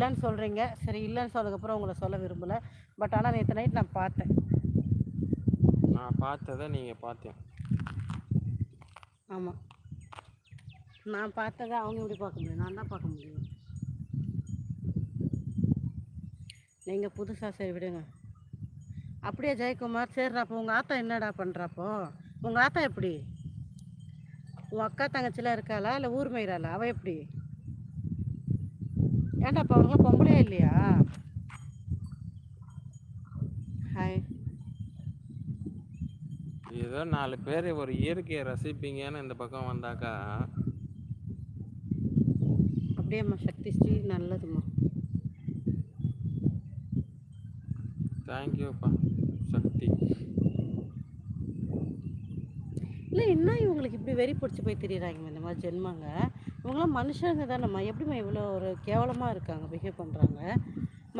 இல்லைன்னு சொல்கிறீங்க சரி இல்லைன்னு சொன்னதுக்கப்புறம் உங்களை சொல்ல விரும்பலை. பட் ஆனால் நேற்று நைட் நான் பார்த்தேன். நான் பார்த்ததை நீங்கள் பார்த்தேன் ஆமாம் நான் பார்த்ததை அவங்க எப்படி பார்க்க முடியும்? நான் தான் பார்க்க முடியும். நீங்கள் புதுசாக சரி விடுங்க. அப்படியே ஜெயக்குமார் சரிடா அப்போ உங்கள் ஆத்தா என்னடா பண்ணுறாப்போ உங்கள் ஆத்தா எப்படி? உன் அக்கா தங்கச்சிலாம் இருக்காளா? இல்லை ஊர் மயிராளா அவள் எப்படி? ஏன்டா அப்போ அவங்களாம் பொம்பளையே இல்லையா? ஹாய் ஏதோ நாலு பேர் ஒரு இயற்கையை ரசிப்பீங்கன்னு இந்த பக்கம் வந்தாக்கா. அப்படியேம்மா சக்தி ஸ்ரீ நல்லதும்மா தேங்க்யூப்பா சக்தி. இல்லை என்ன இவங்களுக்கு இப்படி வெறி பிடிச்சி போய் தெரியுறாங்க இந்த மாதிரி ஜென்மங்க? இவங்களாம் மனுஷங்க தானேம்மா. எப்படிம்மா இவ்வளோ ஒரு கேவலமாக இருக்காங்க பிஹேவ் பண்ணுறாங்க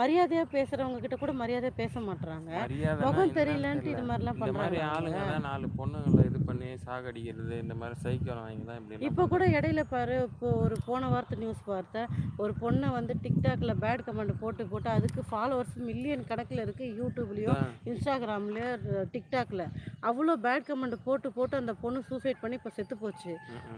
மரியாதையாக பேசுகிறவங்க கிட்ட கூட மரியாதையாக பேச மரியாதை முகம் தெரியலன்ட்டு இது மாதிரிலாம் இந்த மாதிரி ஆளுங்க தான் நாலு பொண்ணுங்களை இது பண்ணி சாகடிக்கிறது இந்த மாதிரி சைக்கிள் வாங்கி தான் இப்படி இப்போ கூட இடையில பாரு இப்போ ஒரு போன வாரத்து நியூஸ் பார்த்தேன். ஒரு பொண்ணை வந்து டிக்டாக்ல பேட் கமெண்ட் போட்டு போட்டு அதுக்கு ஃபாலோவர்ஸ் மில்லியன் கணக்கில் இருக்குது யூடியூப்லேயோ இன்ஸ்டாகிராம்லேயோ டிக்டாக்ல அவ்வளோ பேட் கமெண்ட் போட்டு போட்டு அந்த பொண்ணு சூசைட் பண்ணி இப்போ செத்து போச்சு.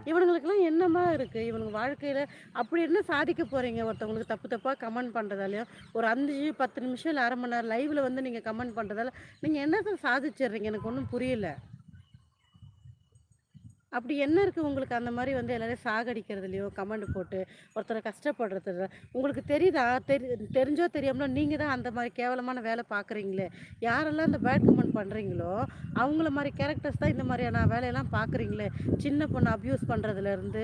இவனுங்களுக்குலாம் என்னமா இருக்குது இவனுங்க வாழ்க்கையில் அப்படி என்ன சாதிக்க போகிறீங்க ஒருத்தவங்களுக்கு தப்பு தப்பாக கமெண்ட் பண்ணுறதாலையும் ஒரு அஞ்சு பத்து நிமிஷம் இல்லை அரை மணி நேரம் லைவில் வந்து நீங்கள் கமெண்ட் பண்ணுறதால நீங்கள் என்ன சாதிச்சிடுறீங்க? எனக்கு ஒன்றும் புரியல. அப்படி என்ன இருக்குது உங்களுக்கு அந்த மாதிரி வந்து எல்லோரையும் சாகடிக்கிறதுலையோ கமெண்ட் போட்டு ஒருத்தரை கஷ்டப்படுறது உங்களுக்கு தெரியுதா? தெரி தெரிஞ்சோ தெரியாமலோ நீங்கள் தான் அந்த மாதிரி கேவலமான வேலை பார்க்குறீங்களே யாரெல்லாம் இந்த பேட் கமெண்ட் பண்ணுறீங்களோ அவங்கள மாதிரி கேரக்டர்ஸ் தான் இந்த மாதிரியான வேலையெல்லாம் பார்க்குறீங்களே சின்ன பொண்ணு அப்யூஸ் பண்ணுறதுலேருந்து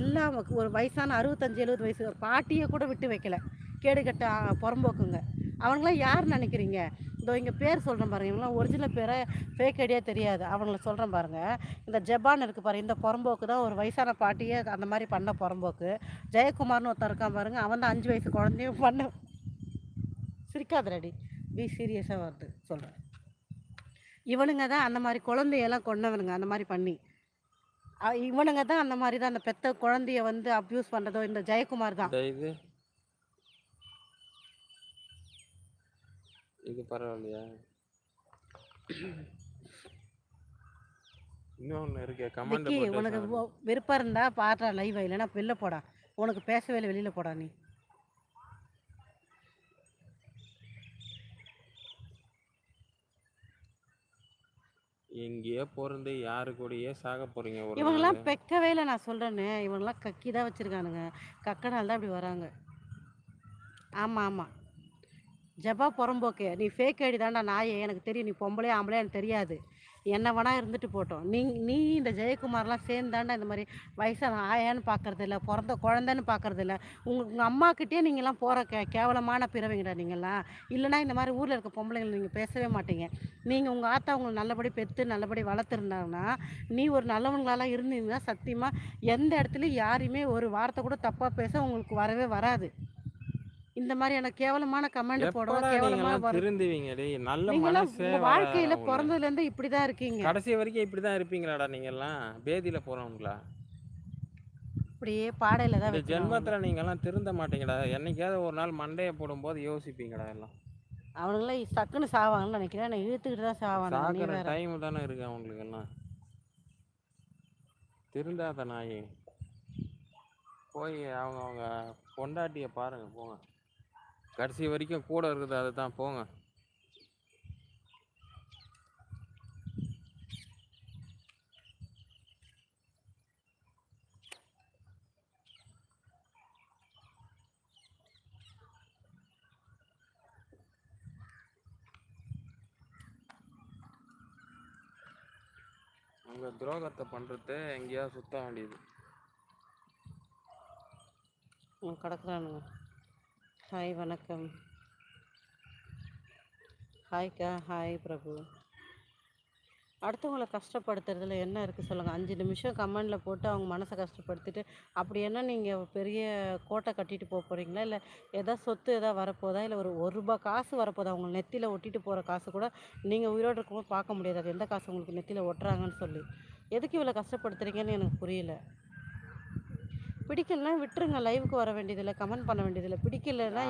எல்லாம் ஒரு வயசான அறுபத்தஞ்சு எழுபது வயசு ஒரு பாட்டியை கூட விட்டு வைக்கல. கேடுகட்ட புறம்போக்குங்க. அவங்களாம் யார் நினைக்கிறீங்க? இதோ இங்கே பேர் சொல்கிறேன் பாருங்க. இவங்களாம் ஒரிஜினல் பேரை ஃபேக் ஐடியா தெரியாது. அவங்கள சொல்கிறேன் பாருங்கள் இந்த ஜப்பான் இருக்குது பாருங்க. இந்த புறம்போக்கு தான் ஒரு வயசான பாட்டியே அந்த மாதிரி பண்ண புறம்போக்கு. ஜெயக்குமார்னு ஒருத்தன் இருக்கான் பாருங்கள் அவன் தான் அஞ்சு வயசு குழந்தையும் பண்ண சிரிக்காது ரெடி. பி சீரியஸாக வருது சொல்கிறேன் இவனுங்க தான் அந்த மாதிரி குழந்தையெல்லாம் கொண்டவனுங்க அந்த மாதிரி பண்ணி. இவனுங்க தான் அந்த மாதிரி தான் அந்த பெத்த குழந்தைய வந்து அப்யூஸ் பண்ணுறதோ இந்த ஜெயக்குமார் தான். இது பரவாயில்லையா? இன்னொன்று இருக்கே கமெண்ட் விக்கி உனக்கு போட்டு ஒ- விருப்பம் இருந்தா பாடுறா லைவ் இல்லைன்னா வெளில போடா. உனக்கு பேசவே இல்லை வெளியில போடா நீ. எங்கேயோ பிறந்து யாரு கூடயே சாக போறீங்க ஒரு இவங்கெல்லாம் நாள். பெக்கவே இல்லை நான் சொல்கிறேன்னு இவங்கெல்லாம் கக்கி தான் வச்சுருக்கானுங்க. கக்கனால தான் இப்படி வராங்க. ஆமாம் ஆமாம் ஜபா புறம்போக்கு. நீ ஃபேக் ஐடி தான்டா நாயே எனக்கு தெரியும். நீ பொம்பளையா ஆம்பளையா எனக்கு தெரியாது. என்ன வேணா இருந்துட்டு போட்டோம். நீ நீ இந்த ஜெயக்குமார்லாம் சேர்ந்தாண்டா இந்த மாதிரி வயசான ஆயான்னு பார்க்கறது இல்லை பிறந்த குழந்தைன்னு பார்க்கறது இல்லை உங்கள் உங்கள் அம்மாக்கிட்டே நீங்கள்லாம் போகிற கே கேவலமான பிறவிங்கடா நீங்கள்லாம் இல்லைனா இந்த மாதிரி ஊரில் இருக்க பொம்பளைங்களை நீங்கள் பேசவே மாட்டீங்க. நீங்கள் உங்கள் ஆத்தா உங்களை நல்லபடி பெற்று நல்லபடி வளர்த்துருந்தாங்கன்னா நீ ஒரு நல்லவங்களாலாம் இருந்தீங்கன்னா சத்தியமாக எந்த இடத்துலையும் யாரையுமே ஒரு வார்த்தை கூட தப்பாக பேச உங்களுக்கு வரவே வராது. இந்த மாதிரியான கேவலமான கமெண்ட் நீங்களாம் வரும். திருந்துவீங்க டேய் நல்ல மனசே வாழ்க்கையில் உங்களுக்கு? பிறந்ததுலேருந்து இப்படி தான் இருக்கீங்க. கடைசி வரைக்கும் இப்படி தான் இருப்பீங்களாடா நீங்கெல்லாம்? பேதியில போறவங்களா? அப்படியே பாடையில் தான் இந்த ஜென்மத்துல நீங்கெல்லாம் திருந்த மாட்டீங்கடா. என்னைக்காவது ஒரு நாள் மண்டையை போடும்போது யோசிப்பீங்கடா எல்லாம். அவனுங்களாம் சக்குன்னு சாவாங்கன்னு நினைக்கிறேன். நான் இழுத்துக்கிட்டு தான் சாக்கிற வேற. டைம் தானே இருக்கு அவங்களுக்கு எல்லாம். திருந்தாத நாயே. போய் அவங்க அவங்க பொண்டாட்டியை பாருங்க போங்க. கடைசி வரைக்கும் கூட இருக்குது அதுதான். போங்க. அவங்க துரோகத்தை பண்ணுறது எங்கேயாவது சுத்த வேண்டியது. கிடக்குறானுங்க. ஹாய் வணக்கம். ஹாய்க்கா ஹாய் பிரபு. அடுத்தவங்களை கஷ்டப்படுத்துறதுல என்ன இருக்குது சொல்லுங்கள் அஞ்சு நிமிஷம் கமெண்டில் போட்டு அவங்க மனசை கஷ்டப்படுத்திட்டு அப்படி என்ன நீங்கள் பெரிய கோட்டை கட்டிட்டு போக போகிறீங்களா இல்லை எதாவது சொத்து எதாவது வரப்போதா? இல்லை ஒரு ஒரு ரூபா காசு வரப்போதா? அவங்க நெத்தியில் ஒட்டிட்டு போகிற காசு கூட நீங்கள் உயிரோடு இருக்கும்போது பார்க்க முடியாது. அது எந்த காசு உங்களுக்கு நெத்தியில் ஒட்டுறாங்கன்னு சொல்லி. எதுக்கு இவ்வளோ கஷ்டப்படுத்துறீங்கன்னு எனக்கு புரியல. பிடிக்கலனா விட்டுருங்க லைவுக்கு வர வேண்டியதில்லை கமெண்ட் பண்ண வேண்டியதில்லை. பிடிக்கலன்னா